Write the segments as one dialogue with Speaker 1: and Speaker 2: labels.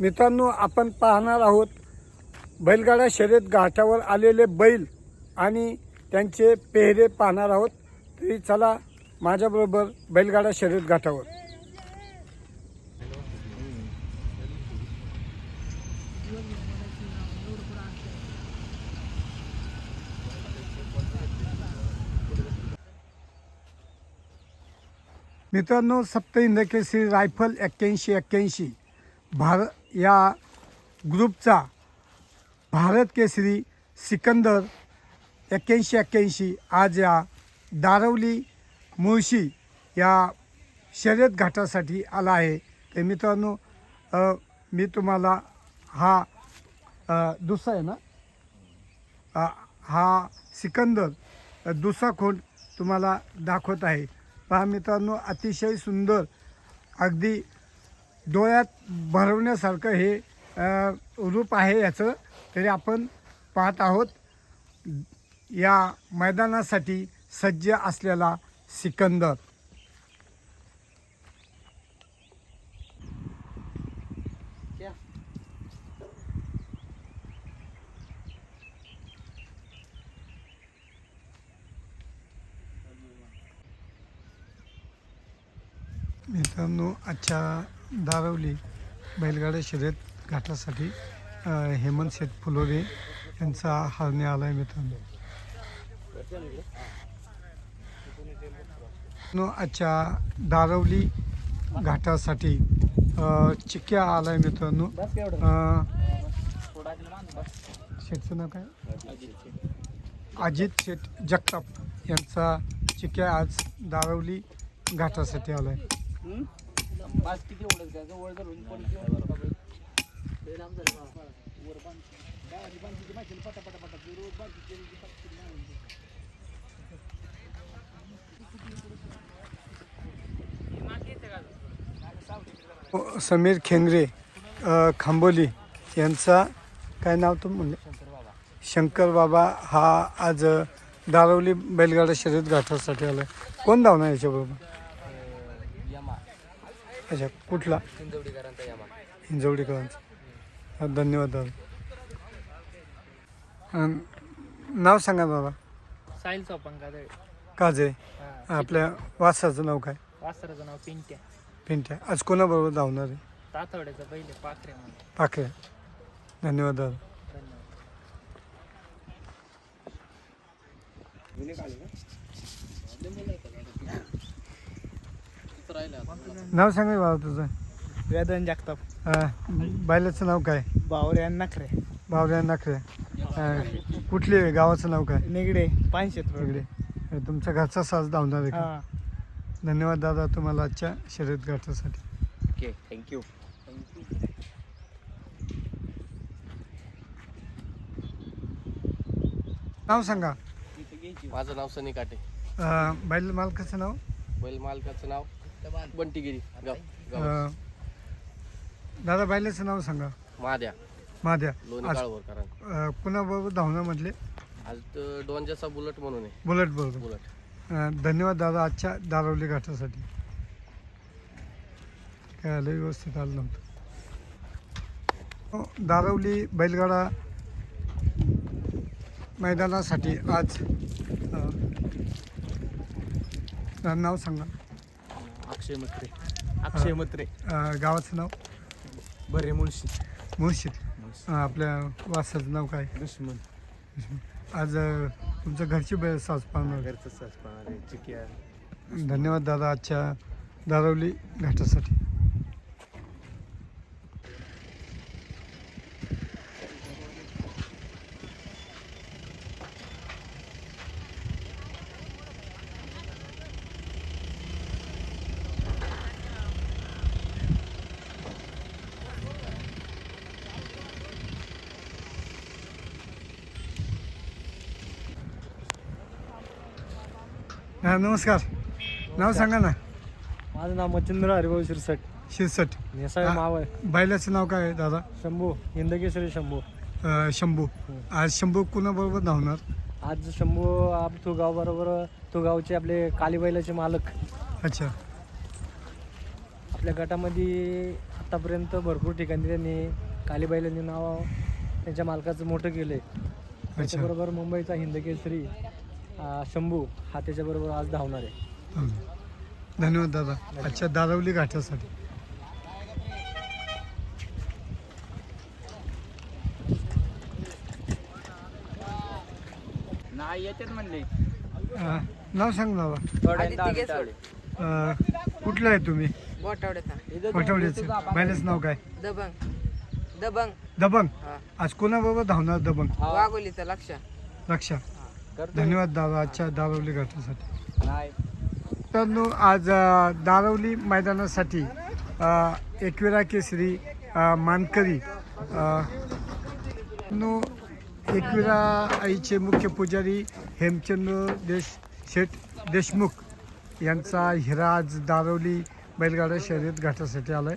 Speaker 1: मित्रांनो आपण पाहणार आहोत बैलगाडा शर्यत घाटावर आलेले बैल आणि त्यांचे पेहरे पाहणार आहोत. तरी चला माझ्याबरोबर बैलगाडा शर्यत घाटावर. मित्रांनो सप्त इंद्रकेसरी रायफल एक्क्याऐंशी एक्क्याऐंशी. भारत या ग्रुपचा भारत केसरी सिकंदर एक्क्याऐंशी एक्क्याऐंशी आज या दारवली मुळशी या शर्यत घाटासाठी आला आहे. तर मित्रांनो मी तुम्हाला हा दुसरा आहे ना? हा सिकंदर दुसरा खोंड तुम्हाला दाखवत आहे. पहा मित्रांनो अतिशय सुंदर अगदी डोळ्यात भरवण्यासारखं हे रूप आहे याचं. तरी आपण पाहत आहोत या मैदानासाठी सज्ज असलेला सिकंदर. मित्रांनो आजच्या दारवली बैलगाड्या शर्यत घाटासाठी हेमंत शेठ फुलोरे यांचा हरणे आला आहे मित्रांनो आजच्या दारवली घाटासाठी चिक्क्या आला आहे मित्रांनो शेठचं नाव काय? अजित शेठ जगताप यांचा चिक्या आज दारवली घाटासाठी आला आहे समीर खेंगरे खांबोली यांचा काय नाव तुम्ही म्हणले शंकर बाबा हा आज दारवली बैलगाडा शर्यत घाटासाठी आलाय. कोण धावणार याच्याबरोबर? अच्छा कुठला? हिंजवडीकरांचा. धन्यवाद दादा. नाव सांगा बाबा.
Speaker 2: साहिल चौपन कादळे
Speaker 1: काजे आपल्या वासाचं नाव काय?
Speaker 2: वासराचं नाव पिंट्या.
Speaker 1: पिंट्या. आज कोणाबरोबर धावणार आहे?
Speaker 2: तातवड्याचं पहिले पाखरे म्हणून.
Speaker 1: पाखरे. धन्यवाद दादा.
Speaker 2: धन्यवाद.
Speaker 1: नाव सांगा बाबा तुझं.
Speaker 2: वेदन जगताप.
Speaker 1: अ, बैलाचं नाव काय?
Speaker 2: बावरे आणि नखरे.
Speaker 1: बावऱ्या नाखरे. अ, कुठली आहे? गावाचं नाव काय?
Speaker 2: निगडे पानशेत
Speaker 1: इकडे अ, तुमच्या घरचा साज धावणार आहे का?
Speaker 2: हा.
Speaker 1: धन्यवाद दादा तुम्हाला आजच्या शर्यत गाठासाठी.
Speaker 3: ओके थँक्यू
Speaker 1: नाव सांगा.
Speaker 3: माझं नाव सनी काटे.
Speaker 1: अ, बैल मालकाचं नाव?
Speaker 3: बैल मालकाचं नाव? बंटीगिरी गाव
Speaker 1: अ,
Speaker 3: गाव.
Speaker 1: दादा बैलाचं नाव सांगा.
Speaker 3: महाद्या
Speaker 1: महाद्या
Speaker 3: लोणी
Speaker 1: आज
Speaker 3: काळभोरकरांचं.
Speaker 1: अ, कुणाबरोबर धावणं म्हटले?
Speaker 3: आज तर डोंजाचा बुलट म्हणून आहे.
Speaker 1: बुलेट बरोबर.
Speaker 3: बुलट.
Speaker 1: अ, धन्यवाद दादा आजच्या दारवली घाटासाठी. काय आलं व्यवस्थित आलं नव्हतं. हो, दारवली बैलगाडा मैदानासाठी आज अ, नाव सांगा.
Speaker 2: अक्षय मत्रे अक्षय मत्रे
Speaker 1: अ, गावाचं नाव?
Speaker 2: बरे मुळशी.
Speaker 1: मुळशीत. अ, आपल्या वासाचं नाव काय?
Speaker 2: दुश्मन.
Speaker 1: आज अ, तुमचं घरची बै साज पाहणार.
Speaker 2: घरचं सास पाहणारे चिकिया.
Speaker 1: धन्यवाद दादा आजच्या दारवली घाटासाठी. हा नमस्कार. नाव सांगा ना.
Speaker 2: माझं नाव मच्छिंद्र हरिभाऊ शिरसट.
Speaker 1: शिरसट.
Speaker 2: नेसाळ
Speaker 1: हा.
Speaker 2: मावळ.
Speaker 1: बैलाचं नाव काय आहे दादा?
Speaker 2: शंभू हिंदकेसरी शंभू.
Speaker 1: अ, शंभू. आज शंभू कुणाबरोबर धावणार?
Speaker 2: आज शंभू आप तो गाव बरोबर तो गावचे आपले कालीबैलाचे मालक.
Speaker 1: अच्छा.
Speaker 2: आपल्या गटामध्ये आता आतापर्यंत भरपूर ठिकाणी त्यांनी काली बैलांनी नाव त्यांच्या मालकाचं मोठं केलं आहे त्याच्याबरोबर मुंबईचा हिंदकेसरी अं, शंभू हा त्याच्याबरोबर आज धावणार आहे.
Speaker 1: धन्यवाद दादा. आजच्या दारवली घाटासाठी.
Speaker 3: नाही येतात म्हणले.
Speaker 1: अं, नाव सांग बाबा. अं, कुठलं आहे तुम्ही?
Speaker 4: बोटावड्याचा
Speaker 1: नाव काय?
Speaker 4: दबंग. दबंग.
Speaker 1: दबंग.
Speaker 4: हा.
Speaker 1: आज कोणाबरोबर धावणार दबंग?
Speaker 4: वाघोलीचा लक्ष
Speaker 1: लक्षा धन्यवाद दादा आजच्या दारवली घाटासाठी मित्रांनो आज दारवली मैदानासाठी एकविरा केसरी मानकरी नो एकविरा आईचे मुख्य पुजारी हेमचंद्र देश शेठ देशमुख यांचा हिरा आज दारवली बैलगाडा शर्यत घाटासाठी आलाय.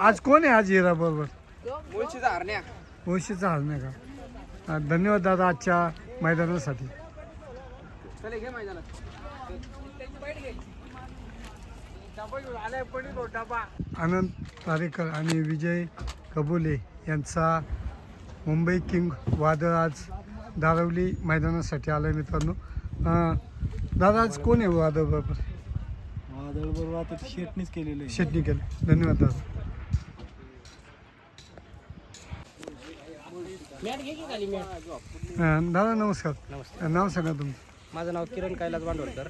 Speaker 1: आज कोण आहे आज हिरा बरोबर
Speaker 4: मुळशीचा हरण्या
Speaker 1: का? धन्यवाद दादा आजच्या मैदानासाठी. आनंद तारेकर आणि विजय कबोले यांचा मुंबई किंग वादळ आज दारवली मैदानासाठी आलं मित्रांनो. दादा आज कोण आहे वादळ बरोबर?
Speaker 2: वादळ बरोबर आता शेटनीच केलेलं आहे.
Speaker 1: शेटणी केलं. धन्यवाद दादा. अं, दादा नमस्कार. नाव सांगा तुमचं.
Speaker 2: माझं नाव किरण कैलास बांडवलकर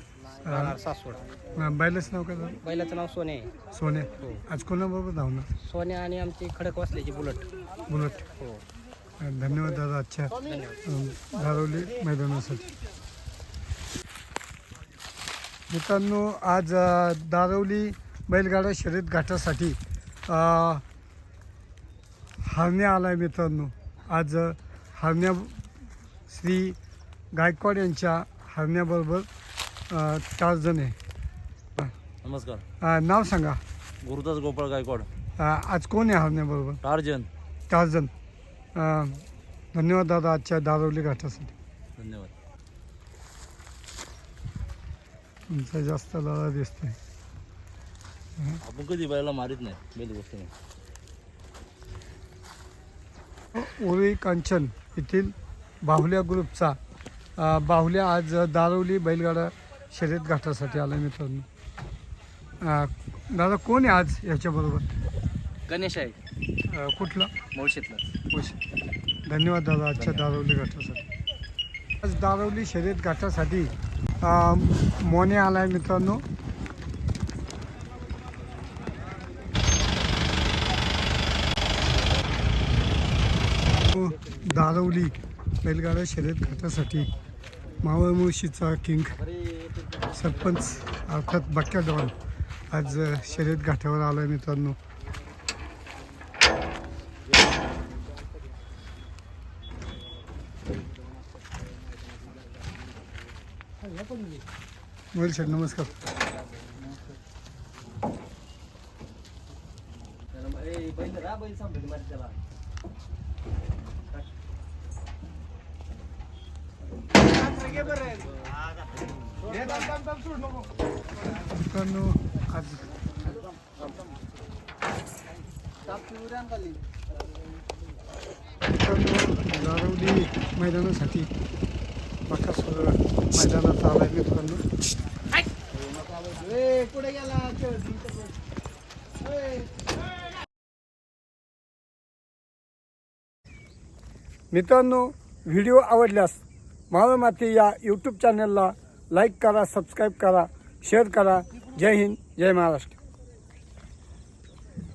Speaker 2: राहणार सासवड.
Speaker 1: अं, बैलाचं नाव काय
Speaker 2: बैलाचं नाव सोने. आहे
Speaker 1: सोन्या आज कोणाबरोबर धावणार?
Speaker 2: सोन्या आणि आमची खडक वाचल्याची बुलट.
Speaker 1: बुलट.
Speaker 2: हो.
Speaker 1: अं, धन्यवाद दादा आजच्या अं, दारवली मैदानासाठी. मित्रांनो आज अं, दारवली बैलगाडा शर्यत घाटासाठी अं, हरण्या आला आहे मित्रांनो. आज हरण्या श्री गायकवाड यांच्या हरण्याबरोबर चार जण आहे.
Speaker 5: नमस्कार.
Speaker 1: अं, नाव सांगा.
Speaker 5: गुरुदास गोपाळ गायकवाड.
Speaker 1: अं, आज कोण आहे हरण्याबरोबर?
Speaker 5: टार्जन
Speaker 1: चार जण. अं, धन्यवाद दादा आजच्या दारवली घाटासाठी.
Speaker 5: धन्यवाद.
Speaker 1: तुमचा जास्त लढा दिसतोय.
Speaker 5: आपण कधी बैला मारित नाही बैल गोष्ट नाही.
Speaker 1: ओळी कांचन येथील बाहुल्या ग्रुपचा बाहुल्या आज दारवली बैलगाडा शर्यत घाटासाठी आला मित्रांनो. दादा कोण आहे आज याच्याबरोबर?
Speaker 3: गणेश आहे.
Speaker 1: कुठला?
Speaker 3: मुळशीतला
Speaker 1: खुश धन्यवाद दादा आजच्या दारवली घाटासाठी. आज दारवली शर्यत घाटासाठी मोने आला आहे मित्रांनो. दारवली बैलगाडा शर्यत घाटासाठी मावळ मुळशीचा किंग सरपंच अर्थात बक्या डॉन आज शर्यत घाटावर आला आहे मित्रांनो बोल सर नमस्कार मित्रांनो आज मित्रांनो दारवली मैदानासाठी बकासूर मैदानात आलाय मित्रांनो मित्रांनो व्हिडिओ आवडल्यास मावळ माती या यूट्यूब चॅनलला लाईक करा सबस्क्राईब करा शेअर करा. जय हिंद जय महाराष्ट्र.